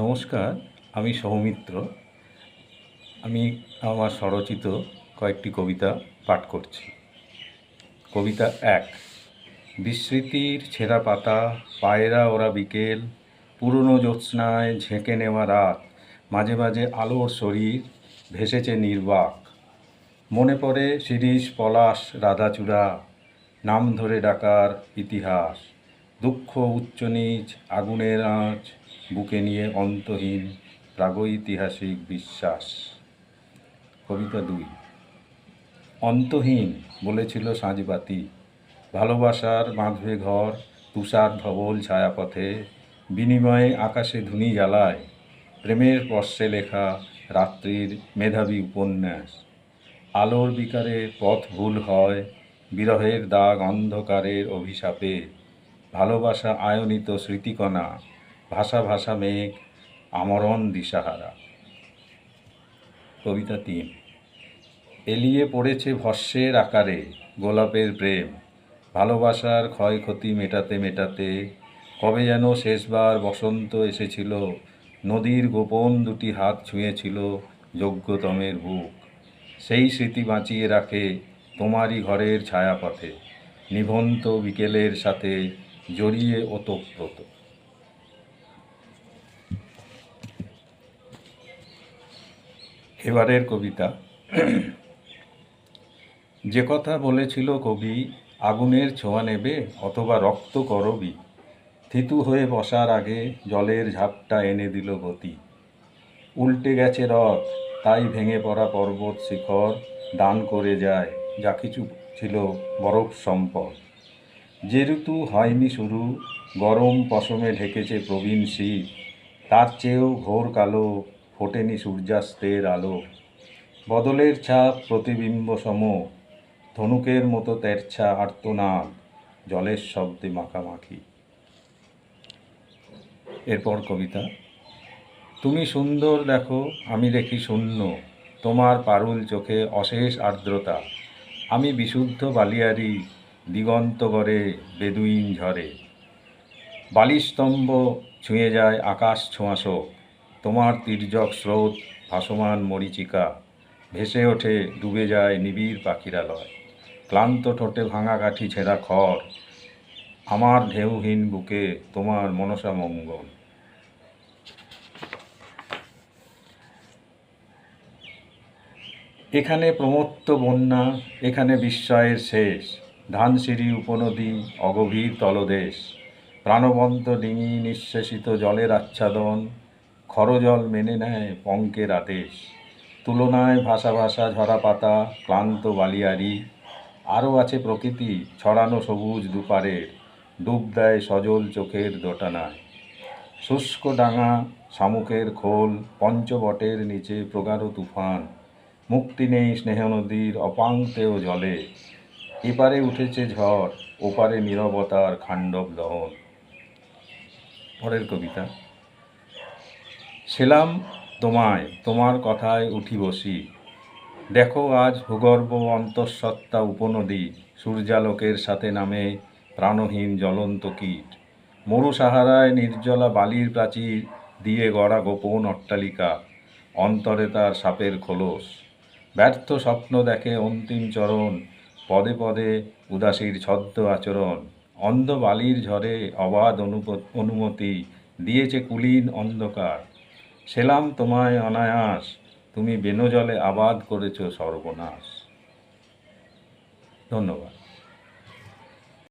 নমস্কার, আমি সৌমিত্র। আমি আমার স্বরচিত কয়েকটি কবিতা পাঠ করছি। কবিতা এক, বিস্মৃতির ছেঁড়া পাতা, পায়রা ওরা বিকেল, পুরনো জ্যোৎস্নায় ঝেঁকে নেওয়া রাত, মাঝে মাঝে আলোর শরীর ভেসেছে নির্বাক। মনে পড়ে শিরিষ, পলাশ, রাধাচূড়া, নাম ধরে ডাকার ইতিহাস, দুঃখ উচ্চ নীচ আগুনের আঁচ বুকে নিয়ে অন্তহীন প্রাগৈতিহাসিক বিশ্বাস। কবিতা দুই। অন্তহীন বলেছিল সাঁজবাতি। ভালোবাসার বাঁধবে ঘর, তুষার ধবল ছায়াপথে, বিনিময়ে আকাশে ধুনি জ্বালায়, প্রেমের স্পর্শে লেখা রাত্রির মেধাবী উপন্যাস। আলোর বিকারে পথ ভুল হয়, বিরহের দাগ অন্ধকারের অভিশাপে। ভালোবাসা আয়নিত স্মৃতিকণা ভাষা ভাষা মেঘ, আমরণ দিশাহারা। কবিতা তিন, এলিয়ে পড়েছে ভস্যের আকারে গোলাপের প্রেম। ভালোবাসার ক্ষয়ক্ষতি মেটাতে মেটাতে কবে যেন শেষবার বসন্ত এসেছিল, নদীর গোপন দুটি হাত ছুঁয়েছিল যোগ্যতমের বুক। সেই স্মৃতি বাঁচিয়ে রাখে তোমারই ঘরের ছায়াপথে, নিভন্ত বিকেলের সাথে জড়িয়ে ওতপ্রোত। এবারের কবিতা। যে কথা বলেছিল কবি, আগুনের ছোঁয়া নেবে অথবা রক্ত করবি। থিতু হয়ে বসার আগে জলের ঝাপটা এনে দিল গতি। উল্টে গেছে রথ, তাই ভেঙে পড়া পর্বত শিখর দান করে যায় যা কিছু ছিল বরফ সম্পদ। যে ঋতু হয়নি শুরু, গরম পশমে ঢেকেছে প্রবীণ শীত, তার চেয়েও ঘোর কালো ফোটেনি সূর্যাস্তের আলো। বদলের ছাপ প্রতিবিম্ব সম ধনুকের মতো তেরছা আর্তনাদ, জলের শব্দে মাখামাখি। এরপর কবিতা, তুমি সুন্দর দেখো, আমি দেখি শূন্য, তোমার পারুল চোখে অশেষ আর্দ্রতা। আমি বিশুদ্ধ বালিয়ারি, দিগন্ত গড়ে বেদুইন ঝরে বালিস্তম্ভ ছুঁয়ে যায় আকাশ ছোঁয়াশো তোমার তির্যক স্রোত, ভাসমান মরিচিকা, ভেসে ওঠে, ডুবে যায় নিবিড় পাখিরালয় ক্লান্ত ঠোঁটে ভাঙা কাঠি ছেঁড়া খড়, আমার ঢেউহীন বুকে তোমার মনসা মঙ্গল। এখানে প্রমত্ত বন্যা, এখানে বিস্ময়ের শেষ। ধানসিঁড়ি উপনদী, অগভীর তলদেশ। প্রাণবন্ত ডিঙি নিঃশেষিত জলের আচ্ছাদন খরজল মেনে নেয় পঙ্কের আদেশ। তুলনায় ভাষা ভাষা ঝরা পাতা, ক্লান্ত বালিয়ারি, আরও আছে প্রকৃতি ছড়ানো সবুজ দুপারের, ডুব দেয় সজল চোখের দোটানায়। শুষ্ক ডাঙা, শামুকের খোল, পঞ্চবটের নিচে প্রগাঢ় তুফান, মুক্তি নেই স্নেহ নদীর অপাঙ্ক্তেয় জলে। এপারে উঠেছে ঝড়, ওপারে নীরবতার খাণ্ডব দহন। পরের কবিতা। ছিলাম তোমায়, তোমার কথায় উঠি বসি। দেখো আজ ভূগর্ভ অন্তঃসত্ত্বা উপনদী, সূর্যালোকের সাথে নামে প্রাণহীন জ্বলন্ত কীট। মরু সাহারায় নির্জলা বালির প্রাচীর দিয়ে গড়া গোপন অট্টালিকা, অন্তরে তার সাপের খোলস। ব্যর্থ স্বপ্ন দেখে অন্তিম চরণ, পদে পদে উদাসীর ছদ্ম আচরণ। অন্ধ বালির ঝড়ে অবাধ অনুমতি দিয়েছে কুলীন অন্ধকার। সেলাম তোমায় অনায়াস তুমি বেনজলে আবাদ করেছ সর্বনাশ। ধন্যবাদ।